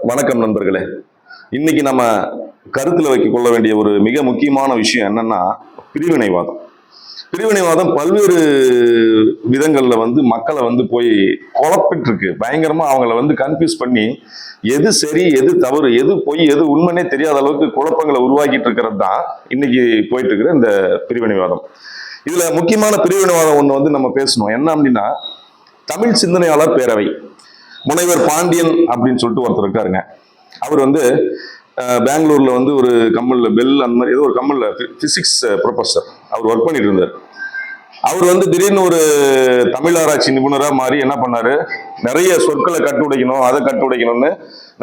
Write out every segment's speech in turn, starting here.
வணக்கம் நண்பர்களே. இன்னைக்கு நம்ம கருத்தில் வைக்க கொள்ள வேண்டிய ஒரு மிக முக்கியமான விஷயம் என்னன்னா பிரிவினைவாதம். பிரிவினைவாதம் பல்வேறு விதங்கள்ல வந்து மக்களை வந்து போய் குழப்பிட்டு இருக்கு பயங்கரமா அவங்கள வந்து கன்ஃபியூஸ் பண்ணி எது சரி எது தவறு எது பொய் எது உண்மைனே தெரியாத அளவுக்கு குழப்பங்களை உருவாக்கிட்டு இருக்கிறது தான் இன்னைக்கு போயிட்டு இருக்கிற இந்த பிரிவினைவாதம். இதுல முக்கியமான பிரிவினைவாதம் ஒண்ணு வந்து நம்ம பேசணும். என்ன அப்படின்னா தமிழ் சிந்தனையாளர் பேரவை. முனைவர் பாண்டியன் அப்படின்னு சொல்லிட்டு ஒருத்தர் இருக்காருங்க. அவர் வந்து பெங்களூர்ல வந்து ஒரு கம்பெனில பெல் அந்த மாதிரி ஏதோ ஒரு கம்பெனில பிசிக்ஸ் ப்ரொஃபஸர் அவர் ஒர்க் பண்ணிட்டு இருந்தார். அவர் வந்து திடீர்னு ஒரு தமிழ் ஆராய்ச்சி நிபுணராக மாறி என்ன பண்ணாரு? நிறைய சொற்களை கட்டுடைக்கணும் அதை கட்டுடைக்கணும்னு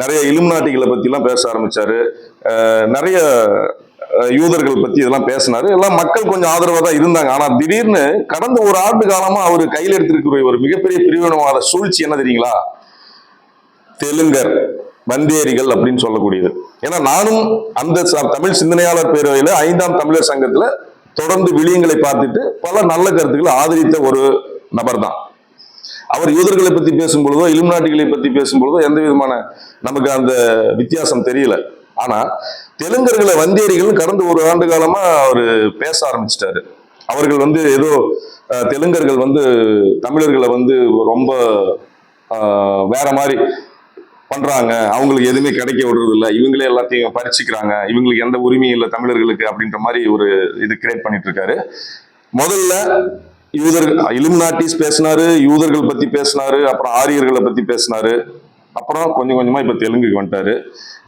நிறைய இலுமினாட்டிகளை பற்றிலாம் பேச ஆரம்பிச்சாரு. நிறைய யூதர்கள் பற்றி இதெல்லாம் பேசினாரு. எல்லாம் மக்கள் கொஞ்சம் ஆதரவாக தான் இருந்தாங்க. ஆனால் திடீர்னு கடந்த ஒரு ஆண்டு காலமாக அவர் கையில் எடுத்திருக்கிற ஒரு மிகப்பெரிய பிரிவினவாத சூழ்ச்சி என்ன தெரியுங்களா? தெலுங்கர் வந்தேரிகள் அப்படின்னு சொல்லக்கூடியது. ஏன்னா நானும் அந்த ச- தமிழ் சிந்தனையாளர் பேரவையில ஐந்தாம் தமிழர் சங்கத்துல தொடர்ந்து விளியங்களை பார்த்துட்டு பல நல்ல கருத்துக்களை ஆதரித்த ஒரு நபர் தான் அவர் யூதர்களை பத்தி பேசும்பொழுதோ இலுமினாட்டிகளை பத்தி பேசும்பொழுதோ எந்த விதமான நமக்கு அந்த வித்தியாசம் தெரியல. ஆனா தெலுங்கர்களை வந்தேரிகள் கடந்த ஒரு ஆண்டு காலமா அவர் பேச ஆரம்பிச்சிட்டாரு. அவர்கள் வந்து ஏதோ தெலுங்கர்கள் வந்து தமிழர்களை வந்து ரொம்ப வேற மாதிரி பண்றாங்க. அவங்களுக்கு எதுவுமே கிடைக்க விடுறது இல்லை இவங்களே எல்லாத்தையும் பறிச்சுக்கிறாங்க. இவங்களுக்கு எந்த உரிமையும் இல்லை தமிழர்களுக்கு அப்படின்ற மாதிரி ஒரு இது கிரியேட் பண்ணிட்டு இருக்காரு. முதல்ல யூதர்கள் இலுமினாட்டிஸ் பேசினாரு யூதர்கள் பத்தி பேசினாரு அப்புறம் ஆரியர்களை பத்தி பேசினாரு. அப்புறம் கொஞ்சம் கொஞ்சமா இப்ப தெலுங்குக்கு வந்துட்டாரு.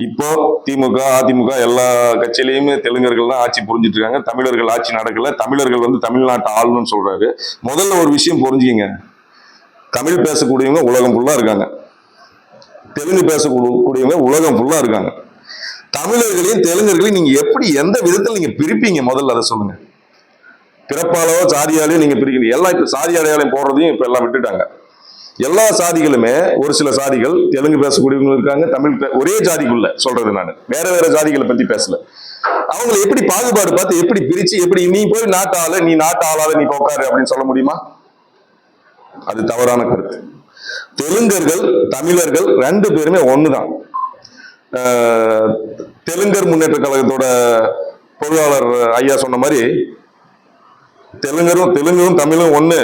இப்போ திமுக அதிமுக எல்லா கட்சியிலையுமே தெலுங்கர்கள் தான் ஆட்சி புரிஞ்சிட்டு இருக்காங்க. தமிழர்கள் ஆட்சி நடக்கல. தமிழர்கள் வந்து தமிழ்நாட்டை ஆளுன்னு சொல்றாரு. முதல்ல ஒரு விஷயம் புரிஞ்சுங்க தமிழ் பேசக்கூடியவங்க உலகம் ஃபுல்லா இருக்காங்க. தெலுங்கு பேசக்கூடியவங்க உலகம் ஃபுல்லா இருக்காங்க. தமிழர்களையும் தெலுங்கர்களையும் நீங்க எப்படி எந்த விதத்தில் நீங்க பிரிப்பீங்க? முதல்ல அதை சொல்லுங்க. பிறப்பாலோ சாதியாலையும் நீங்க பிரிக்கிறீங்க எல்லாம் இப்ப சாதி அடையாளம் போடுறதையும் இப்ப எல்லாம் விட்டுட்டாங்க. எல்லா சாதிகளுமே ஒரு சில சாதிகள் தெலுங்கு பேசக்கூடியவங்க இருக்காங்க தமிழ் ஒரே ஜாதிக்குள்ள சொல்றது நான். வேற வேற ஜாதிகளை பத்தி பேசல. அவங்களை எப்படி பாகுபாடு பார்த்து எப்படி பிரிச்சு எப்படி நீ போய் நாட்டு ஆளு நீ நாட்டு ஆளாத நீ உட்காரு அப்படின்னு சொல்ல முடியுமா? அது தவறான கருத்து. தெலுங்கர்கள் தமிழர்கள் ரெண்டு பேருமே ஒண்ணுதான். ஆஹ், தெலுங்கர் முன்னேற்ற கழகத்தோட பொருளாளர் ஐயா சொன்ன மாதிரி தெலுங்கரும் தெலுங்கும் தமிழும் ஒண்ணு.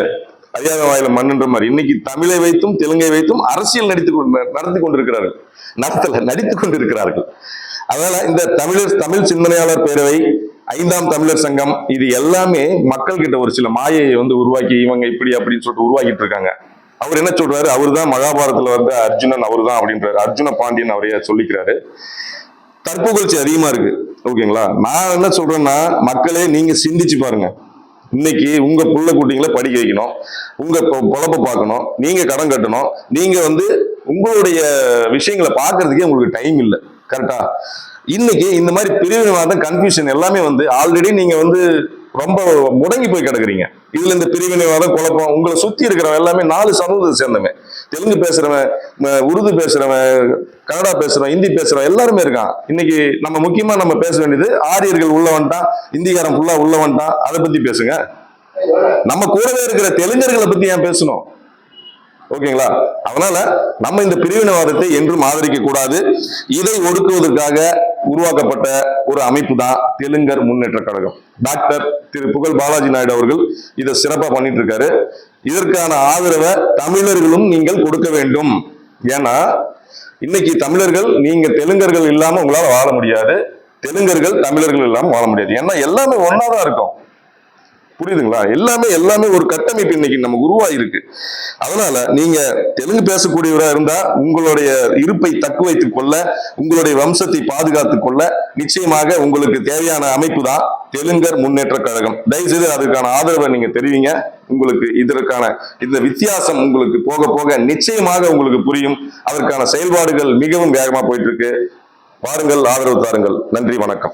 ஐயாத வாயில மண்ணுன்ற மாதிரி. இன்னைக்கு தமிழை வைத்தும் தெலுங்கை வைத்தும் அரசியல் நடித்து கொண்டு நடத்தி கொண்டிருக்கிறார்கள். நடத்தல நடித்து கொண்டிருக்கிறார்கள். அதனால இந்த தமிழர் தமிழ் சிந்தனையாளர் பேரவை ஐந்தாம் தமிழர் சங்கம் இது எல்லாமே மக்கள் கிட்ட ஒரு சில மாயையை வந்து உருவாக்கி இவங்க இப்படி அப்படின்னு சொல்லிட்டு உருவாக்கிட்டு இருக்காங்க. அவர் என்ன சொல்றாரு? அவர் தான் மகாபாரதத்துல வந்த அர்ஜுனன் அவர் தான் அப்படின்றாரு. அர்ஜுன பாண்டியன் அவரைய சொல்லிக்கிறாரு. தற்புகழ்ச்சி அதிகமா இருக்கு. ஓகேங்களா? நான் என்ன சொல்றேன்னா மக்களே நீங்க சிந்திச்சு பாருங்க. இன்னைக்கு உங்க புள்ள குட்டிங்களை படிக்க வைக்கணும். உங்க பொ- பொழப்ப பார்க்கணும். நீங்க கடன் கட்டணும். நீங்க வந்து உங்களுடைய விஷயங்களை பார்க்கறதுக்கே உங்களுக்கு டைம் இல்லை. கரெக்டா இன்னைக்கு இந்த மாதிரி பிரிவினைவாதம் கன்ஃபியூஷன் எல்லாமே வந்து ஆல்ரெடி நீங்க வந்து ரொம்ப முடங்கி போய் கிடக்குறீங்க. இதுல இந்த பிரிவினைவாதம் குழப்பம் உங்களை சுத்தி இருக்கிறவன் எல்லாமே நாலு சமூகத்தை சேர்ந்தவன். தெலுங்கு பேசுறவன் உருது பேசுறவன் கன்னடா பேசுறவன் ஹிந்தி பேசுறவன் எல்லாருமே இருக்கான். இன்னைக்கு நம்ம முக்கியமா நம்ம பேச வேண்டியது ஆரியர்கள் உள்ள வந்துட்டான் இந்திக்காரன் ஃபுல்லா உள்ள வந்துட்டான். அதை பத்தி பேசுங்க. நம்ம கூடவே இருக்கிற தெலுங்கர்களை பத்தி ஏன் பேசணும்? ஓகேங்களா? அதனால நம்ம இந்த பிரிவினவாதத்தை என்றும் ஆதரிக்க கூடாது. இதை ஒடுக்குவதற்காக உருவாக்கப்பட்ட ஒரு அமைப்பு தான் தெலுங்கர் முன்னேற்ற கழகம். டாக்டர் திரு புகழ் பாலாஜி நாயுடு அவர்கள் இதை சிறப்பாக பண்ணிட்டு இருக்காரு இதற்கான ஆதரவை தமிழர்களும் நீங்கள் கொடுக்க வேண்டும். ஏன்னா இன்னைக்கு தமிழர்கள் நீங்க தெலுங்கர்கள் இல்லாம உங்களால வாழ முடியாது. தெலுங்கர்கள் தமிழர்கள் இல்லாம வாழ முடியாது. ஏன்னா எல்லாமே ஒன்னாதான் இருக்கும். புரியுதுங்களா? எல்லாமே எல்லாமே ஒரு கட்டமைப்பு இன்னைக்கு நமக்கு உருவாயிருக்கு. அதனால நீங்க தெலுங்கு பேசக்கூடியவரா இருந்தா உங்களுடைய இருப்பை தக்கு வைத்துக் கொள்ள உங்களுடைய வம்சத்தை பாதுகாத்துக் கொள்ள நிச்சயமாக உங்களுக்கு தேவையான அமைப்பு தான் தெலுங்கர் முன்னேற்ற கழகம். தயவுசெய்து அதுக்கான ஆதரவை நீங்க தெரிவிங்க. உங்களுக்கு இதற்கான இந்த வித்தியாசம் உங்களுக்கு போக போக நிச்சயமாக உங்களுக்கு புரியும். அதற்கான செயல்பாடுகள் மிகவும் வேகமா போயிட்டு இருக்கு. வாருங்கள் ஆதரவு தாருங்கள். நன்றி வணக்கம்.